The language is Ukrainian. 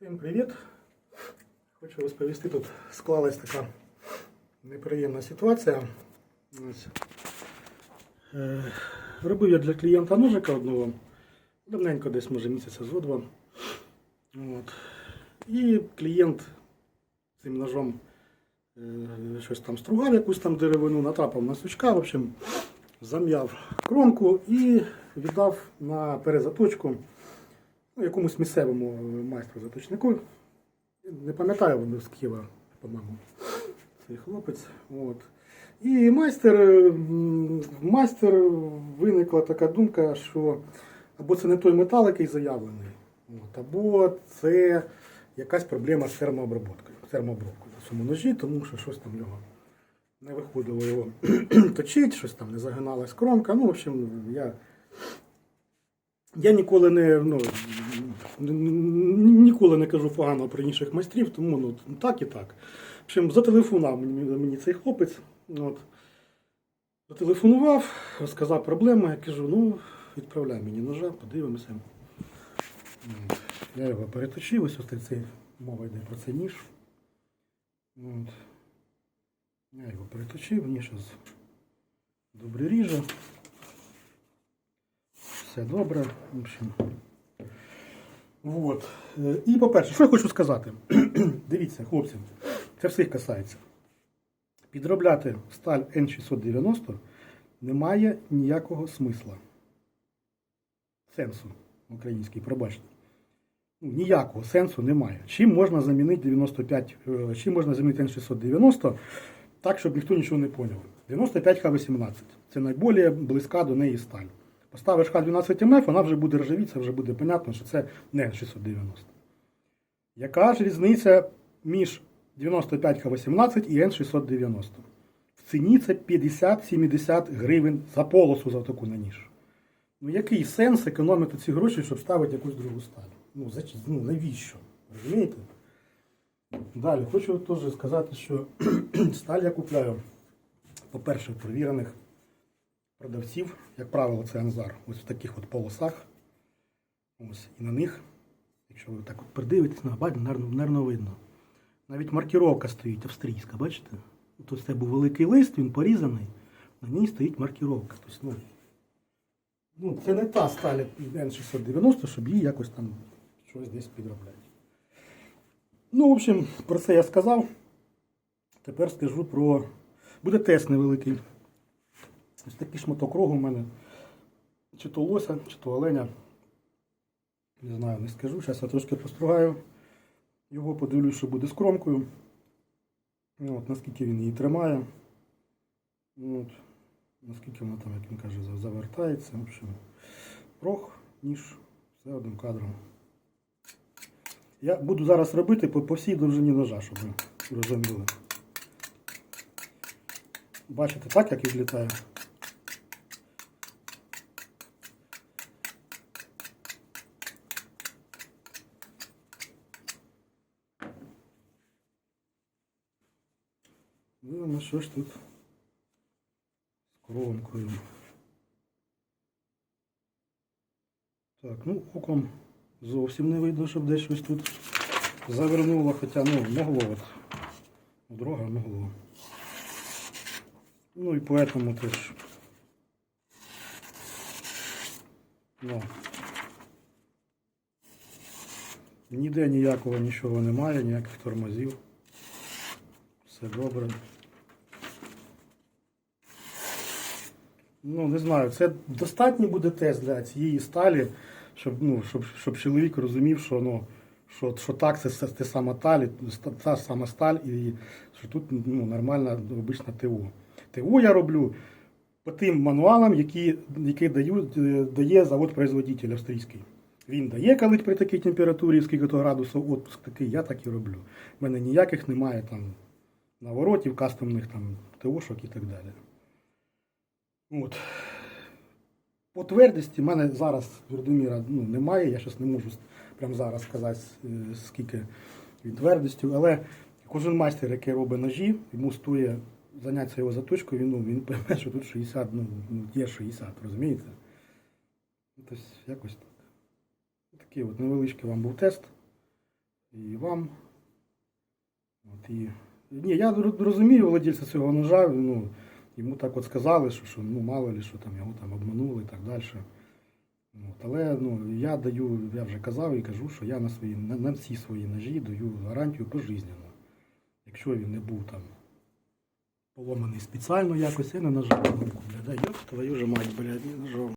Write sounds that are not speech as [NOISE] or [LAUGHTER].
Всім привіт! Хочу розповісти, тут склалась така неприємна ситуація. Е, Робив я для клієнта ножика одного, давненько десь, може місяця зо два. От. І клієнт цим ножом е, щось там стругав, якусь там деревину, натрапив на сучка, в общем, зам'яв кромку і віддав на перезаточку ну, якомусь місцевому майстру заточнику. Не пам'ятаю, він з Києва, по-моєму, цей хлопець. От. І майстер, майстер виникла така думка, що або це не той метал, який заявлений, от, або це якась проблема з термообробкою, термообробкою на цьому ножі, тому що щось там в нього не виходило його [CLEARS THROAT] точить, щось там не загиналась кромка. Ну, в общем, я я ніколи не, ну, ніколи не кажу погано про інших майстрів, тому ну, так і так. Общем, зателефонував мені, цей хлопець. От. Зателефонував, розказав проблему, я кажу, ну, відправляй мені ножа, подивимося. Я його переточив, ось ось цей мова йде про цей ніж. От. Я його переточив, ніж добре ріже. Все добре. В общем. Вот. Е, І по-перше, що я хочу сказати? [CLEARS THROAT] Дивіться, хлопці, це всіх касається. Підробляти сталь N690 немає ніякого смисла. Сенсу український, пробачте. Ну, ніякого сенсу немає. Чим можна замінити 95, е, чим можна замінити N690 так, щоб ніхто нічого не поняв. 95 Х18. Це найбільш близька до неї сталь. Поставиш Х12 МФ, вона вже буде ржавітися, вже буде понятно, що це не N690. Яка ж різниця між 95 Х18 і N690? В ціні це 50-70 гривень за полосу за таку на ніж. Ну який сенс економити ці гроші, щоб ставити якусь другу сталь? Ну, ну навіщо? Розумієте? Далі, хочу теж сказати, що [CLEARS THROAT] сталь я купляю, по-перше, в перевірених продавців, як правило, це Анзар, ось в таких от полосах. Ось, і на них, якщо ви так от придивитесь, нервно видно. Навіть маркіровка стоїть австрійська, бачите? Тобто це був великий лист, він порізаний, на ній стоїть маркіровка. Тобто, ну, ну, це не та сталь N690, щоб її якось там щось десь підробляти. Ну, в общем, про це я сказав. Тепер скажу про. Буде тест невеликий. Ось такий шматок рогу в мене. Чи то лося, чи то оленя. Не знаю, не скажу. Зараз я трошки постругаю його, подивлюсь, що буде з кромкою. Ну, От, наскільки він її тримає. Ну, От, наскільки вона там, як він каже, завертається. В общем, рог, ніж, все одним кадром. Я буду зараз робити по, по всій довжині ножа, щоб ви розуміли. Бачите, так як відлітає? Ну, ну що ж тут з кромкою. Так, ну оком зовсім не видно, щоб десь щось тут завернуло, хоча ну, могло от. Дорога могло. Ну і поэтому теж. Ну. Ніде ніякого нічого немає, ніяких тормозів. Все добре. Ну, не знаю, це достатній буде тест для цієї сталі, щоб, ну, щоб, щоб чоловік розумів, що, ну, що, що так, це, те сама таль, та сама сталь, і що тут ну, нормальна обична ТО. ТО я роблю по тим мануалам, які, які даю, е, дає завод-производитель австрійський. Він дає калить при такій температурі, скільки то градусів отпуск такий, я так і роблю. У мене ніяких немає там наворотів, кастомних там ТОшок і так далі. От. По твердості в мене зараз твердоміра ну, немає, я зараз не можу прямо зараз сказати, е, скільки він твердостю, але кожен майстер, який робить ножі, йому стоїть зайнятися його заточкою, він, ну, він пойме, що тут 60, ну, ну, є 60, розумієте? Тобто, якось так. Такий от невеличкий вам був тест. і вам. От, і... Ні, я розумію владельця цього ножа, ну, йому так от сказали, що, що ну, мало ли, що там його там обманули і так далі. От, але ну, я даю, я вже казав і кажу, що я на, свої, на, на всі свої ножі даю гарантію пожизненно. Якщо він не був там поломаний спеціально якось, я не нажав кнопку, бля, да, йоп, твою же мать, блядь, не нажав.